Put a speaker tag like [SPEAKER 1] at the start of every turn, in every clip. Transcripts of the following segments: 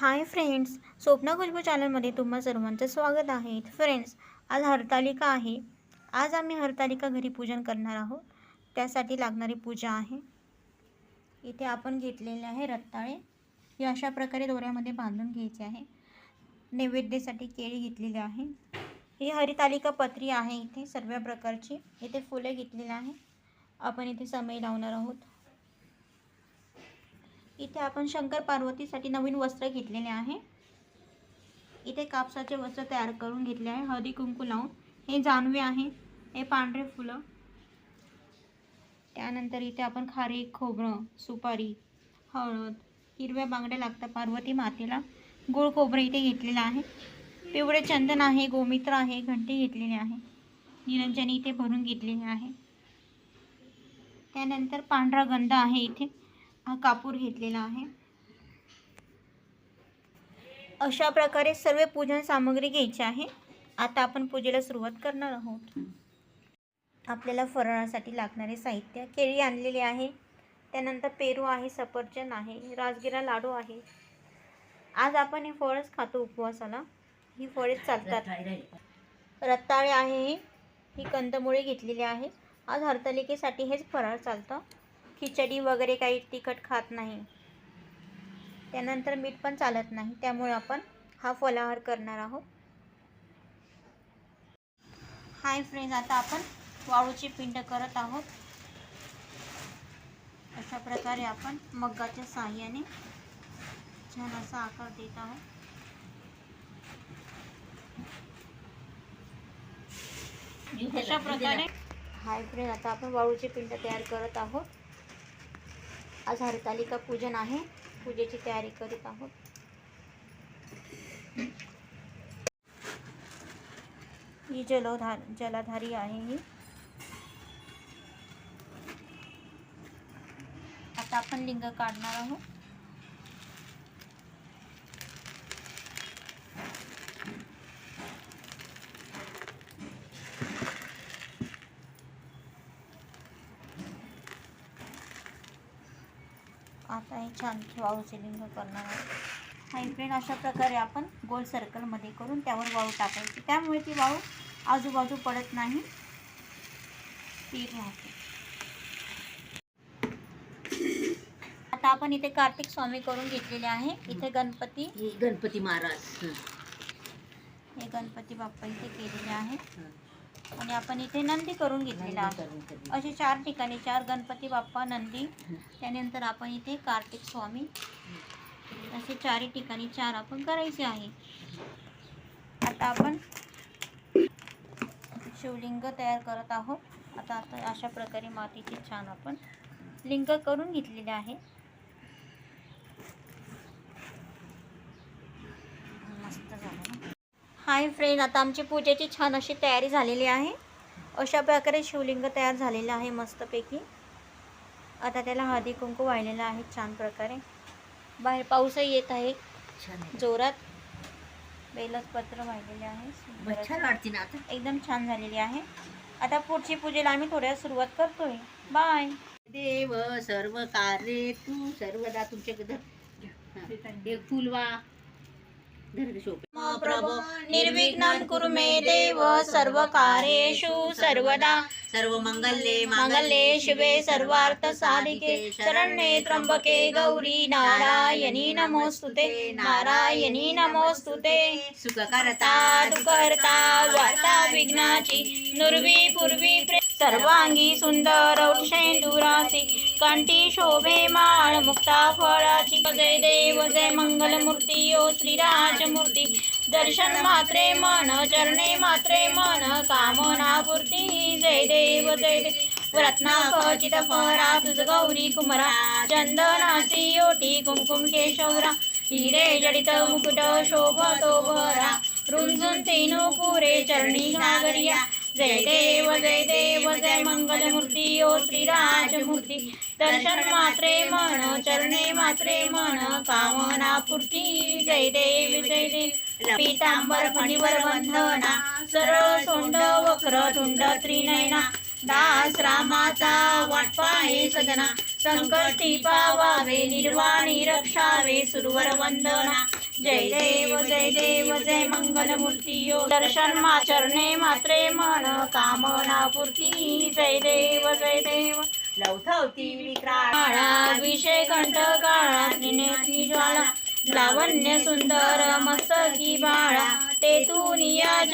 [SPEAKER 1] Hi friends Swapna Khushboo चॅनलमध्ये तुम्हा सर्वांचं स्वागत आहे. फ्रेंड्स आज हरतालिका आहे. आज आम्ही हरतालिका घरी पूजन करणार आहोत. त्यासाठी लागणारी पूजा आहे. इथे आपण घेतलेले आहे रत्ताळे. हे अशा प्रकारे दोऱ्यामध्ये बांधून घ्यायचे आहे. नैवेद्यासाठी केळी घेतलेली आहे. ही हरितालिका पत्री आहे इथे सर्व प्रकारची. इथे फुले घेतलेली आहे. आपण इथे समय लावणार आहोत. इथे आपण शंकर पार्वतीसाठी नवीन वस्त्र घेतलेले आहे. इथे कापसाचे वस्त्र तयार करून घेतले आहे. हळदी कुंकू लावून. हे जानवे आहे. हे पांढरे फुलं. त्यानंतर इथे आपण खारी खोबरं सुपारी हळद हिरव्या बांगड्या लागतात पार्वती मातेला. गोळ खोबरं इथे घेतलेलं आहे. पिवळे चंदन आहे गोमित्र आहे घंटे घेतलेले आहे. निरंजनी इथे भरून घेतलेली आहे. त्यानंतर पांढरा गंध आहे इथे. हा कापूर घेतलेला आहे. अशा प्रकारे सर्व पूजन सामग्री घ्यायची आहे. आता आपण पूजेला सुरुवात करणार आहोत. आपल्याला फराळासाठी लागणारे साहित्य केळी आणलेली आहे. त्यानंतर पेरू आहे सफरचंद आहे राजगिरा लाडू आहे. आज आपण हे फळच खातो उपवासाला. ही फळे चालतात. रताळे आहे ही ही कंदमुळे घेतलेली आहे. आज हरतालिकेसाठी हेच फराळ चालतं. खिचडी वगैरे काही तिखट खात नाही. त्यानंतर मीठ पण चालत नाही. त्यामुळे आपण हा फलाहार करणार आहोत. हाय फ्रेंड्स आता आपण वाळूची पिंड करत आहोत. अशा प्रकारे आपण मग्गाच्या साहाय्याने छान असा आकार देत आहोत. अशा प्रकारे हाय फ्रेंड आता आपण वाळूची पिंड तयार करत आहोत. आज हरतालिका पूजन आहे. पूजेची तयारी करीत आहोत. ही जलोधार जलाधारी आहे ही. आता आपण लिंग काढणार आहोत. आता हे छान वाळूचे लिंग करणार आहोत. हाय फ्रेंड अशा प्रकारे आपण गोल सर्कलमध्ये करून त्यावर वाळू टाकायची. त्यामुळे ती वाळू आजूबाजू पडत नाही. ती राहते. आता आपण इथे कार्तिक स्वामी करून घेतलेले आहे. इथे गणपती.
[SPEAKER 2] हे गणपती महाराज. हं,
[SPEAKER 1] हे गणपती बाप्पा इथे केलेले आहेत
[SPEAKER 2] हं.
[SPEAKER 1] आणि आपण इथे नंदी करून घेतलेला आहे. असे चार ठिकाणी चार गणपती बाप्पा नंदी. त्यानंतर आपण इथे कार्तिक स्वामी. असे चारही ठिकाणी चार आपण करायचे आहे. आता आपण शिवलिंग तयार करत आहोत. आता आता अशा प्रकारे मातीचे छान आपण लिंग करून घेतलेले आहे. मस्त झालं हाय फ्रेंड आता आमची पूजेची छान अशी तयारी झालेली आहे. अशा प्रकारे शिवलिंग तयार झालेलं आहे मस्तपैकी. आता त्याला हळदी कुंकू वाहिलेलं आहे छान प्रकारे. बाहेर पाऊसही येत आहे. जोरात. बेलच पत्र वाहिलेले आहे.
[SPEAKER 2] छान. वाटते ना आता.
[SPEAKER 1] एकदम छान झालेली आहे. आता पुढची पूजेला आम्ही थोड्या सुरुवात करतोय. बाय
[SPEAKER 2] देव सर्व कार्य तू सर्वदा तुमच्याकडे फुलवा.
[SPEAKER 1] प्रभो निर्विघ्नं कुरु मे देव सर्व कार्येषु सर्वदा।
[SPEAKER 2] सर्व मंगल्ये
[SPEAKER 1] मंगल्ये शिवे सर्वार्थ साधिके शरण्ये त्र्यंबके गौरी नारायणी नमोस्तुते नारायणी नमोस्तुते।
[SPEAKER 2] सुख
[SPEAKER 1] करता
[SPEAKER 2] करता
[SPEAKER 1] दुःखहर्ता वार्ता विघ्नाची नुर्वी पूर्वी प्रे सर्वांगी सुंदर औषेंदुराची कंठी शोभे माळ मुक्ता फळाची जय देव जय मंगलमूर्ती ओ श्रीराजमूर्ती दर्शन मात्रे मन चरणे मात्रे मन कामना पूर्ती. जय देव जय देव रत्ना खचित फरा तुझ गौरी कुमरा. चंदनाची ओटी कुमकुम केशवरा. हिरे जडित मुकुट शोभतो भरा. रुंजून तेनो पुरे चरणी नागरिया. जय देव जय देव जय मंगलमूर्ती ओ श्रीराजमूर्ती दर्शन मात्रे मन चरणे मात्रे मन कामना पूर्ती. जय देव जय देव. पीतांबर फणीवर वंदना. सरळ सोंड वक्र तुंड त्रिनयना. दास रामाचा वाटपाहे सजना. संकटी पावावे निर्वाणी रक्षावे सुरवर वंदना. जय देव जय देव जय मंगल मूर्ती दर्शन माचरणे मात्रे मन कामना पूर्ती. जय देव जय देव.
[SPEAKER 2] लवथवती विक्राळा
[SPEAKER 1] विषय कंठ काळा त्रिनेत्री ज्वाला. लावण्य सुंदर मस्तकी बाळा ते तू नियाज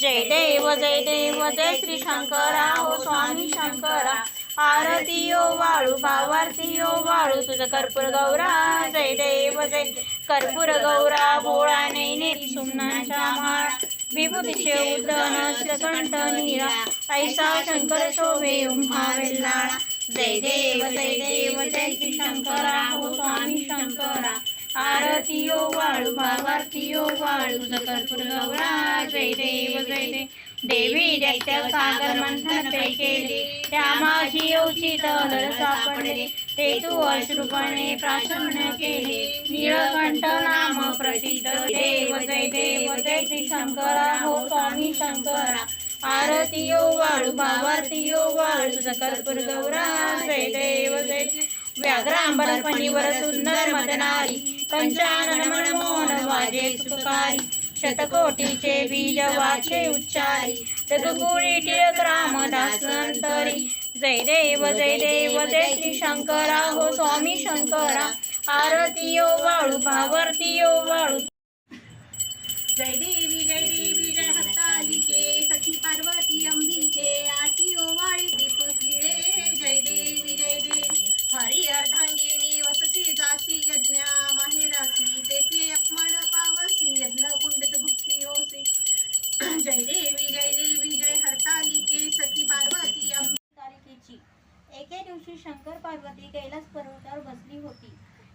[SPEAKER 1] जय देव जय देव जय श्री शंकरा. हो स्वामी शंकरा. आरती ओ वाळू भावार्थी ओ वाळू. तुझं कर्पूर गौरा. जय देव जय. कर्पूर गौरा बोळा नैने सुमनाच्या माळ विभूतीचे उदन कंठ निरा ऐसा शंकर शोभे उम्हावेल्लाळा जय देव जय देव जय श्री शंकरा हो स्वामी शंकरा. आरती ओ वाळू भावारती ओ वाळू तुझं कर्पूर गौरा. जय देव जय देव. देवी दैत्य सागर मंथन ते केले त्या माझी उचित लळ सापडले ते तू अश्रुपणे प्राशन केले. निळकंठ नाम प्रसिद्ध. देव जय देव जय श्री शंकरा. हो स्वामी शंकरा. आरती ओ वाळू भावारती ओ वाळू तुझं कर्पूर गौरा जय देव जय व्याघ्रांबरपणीवर सुंदर मदनारी पंचानन मनमोहन वाजे सुखकारी शतकोटीचे बीज वाचे उच्चारी रघुकुळी टिळक रामदास अंतरी जय देव जय देव जय श्री शंकरा हो स्वामी शंकरा. आरती ओ वाळू भावारती ओ वाळू
[SPEAKER 2] पार्वती
[SPEAKER 1] कैलास पर्वतावर बसली होती.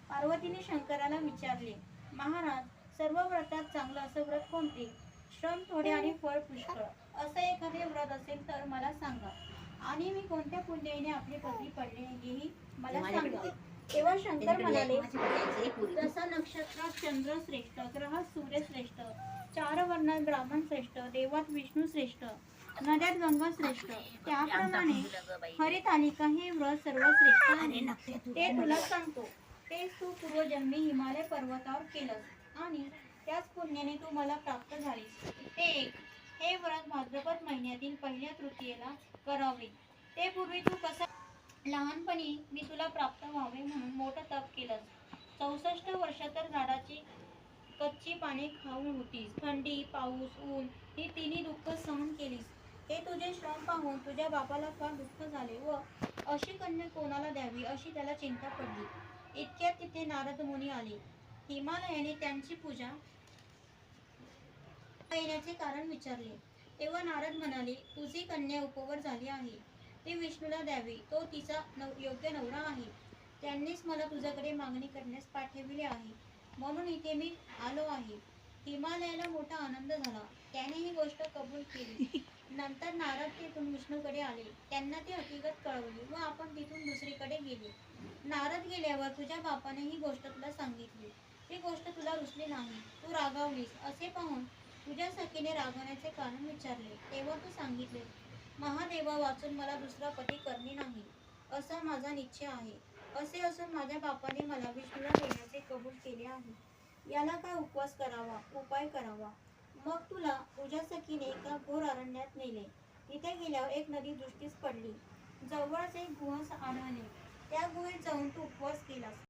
[SPEAKER 1] पार्वतीने शंकराला विचारले महाराज सर्व व्रतात चांगलं असं व्रत कोणते? श्रम थोडे आणि फळ पुष्कळ. असं एखादे व्रत असेल तर मला सांगा. आणि मी कोणत्या पुण्याने आपली पदवी पडले हेही मला सांगा. तेव्हा शंकर म्हणाले जसं नक्षत्रात चंद्र श्रेष्ठ ग्रहात सूर्य श्रेष्ठ चार वर्णात ब्राह्मण श्रेष्ठ देवात विष्णू श्रेष्ठ नद्यात गंगा श्रेष्ठ. त्याप्रमाणे हरितालिका हे व्रत सर्वात श्रेष्ठ आहे. ते तुला सांगतो. तेच तू पूर्वजन्मी हिमालय पर्वतावर केलंस आणि त्याच पुण्याने तू मला प्राप्त झालीस. ते एक हे व्रत भाद्रपद महिन्यातील पहिल्या तृतीयेला करावे. ते पूर्वी तू कसं लहानपणी मी तुला प्राप्त व्हावे म्हणून मोठं तप केलंस. चौसष्ट वर्ष तर झाडाची कच्ची पाने खाऊन होतीस. थंडी पाऊस ऊन ही तिन्ही दुःख सहन श्रम पाहून तुझ्या बापाला फार दुःख झाले व अशी कन्या कोणाला द्यावी अशी त्याला चिंता पडली. इतक्यात तिथे नारद मुनी आले. हिमालयाने त्यांची पूजा येण्याचे कारण विचारले. तेव्हा नारद म्हणाले तुझी कन्या उपवर झाली आहे. ती विष्णूला द्यावी. तो तिचा नव योग्य नवरा आहे. त्यांनीच मला तुझ्याकडे मागणी करण्यास पाठविले आहे. म्हणून इथे मी आलो आहे. हिमालयाला मोठा आनंद झाला. त्याने ही गोष्ट कबूल केली. नंतर नारद तिथून विष्णूकडे आले. त्यांना ती हकीकत कळवली व आपण तिथून दुसरीकडे गेले. नारद गेल्यावर तुझ्या बापाने ही गोष्ट तुला सांगितली. ती गोष्ट तुला रुचली नाही. तू रागावलीस असे पाहून तुझ्या सखीने रागवण्याचे कारण विचारले. तेव्हा तू सांगितले महादेवा वाचून मला दुसरा पती करणे नाही. असा माझा निश्चय आहे. असे असून माझ्या बापाने मला विष्णूला देण्याचे कबूल केले आहे. याला काय उपवास करावा? उपाय करावा? मग तुला तुझ्या सखीने एका घोर अरण्यात नेले. तिथे गेल्यावर एक नदी दृष्टीस पडली. जवळच एक गुहस आढळले. त्या गुहेत जाऊन तू उपवास केलास.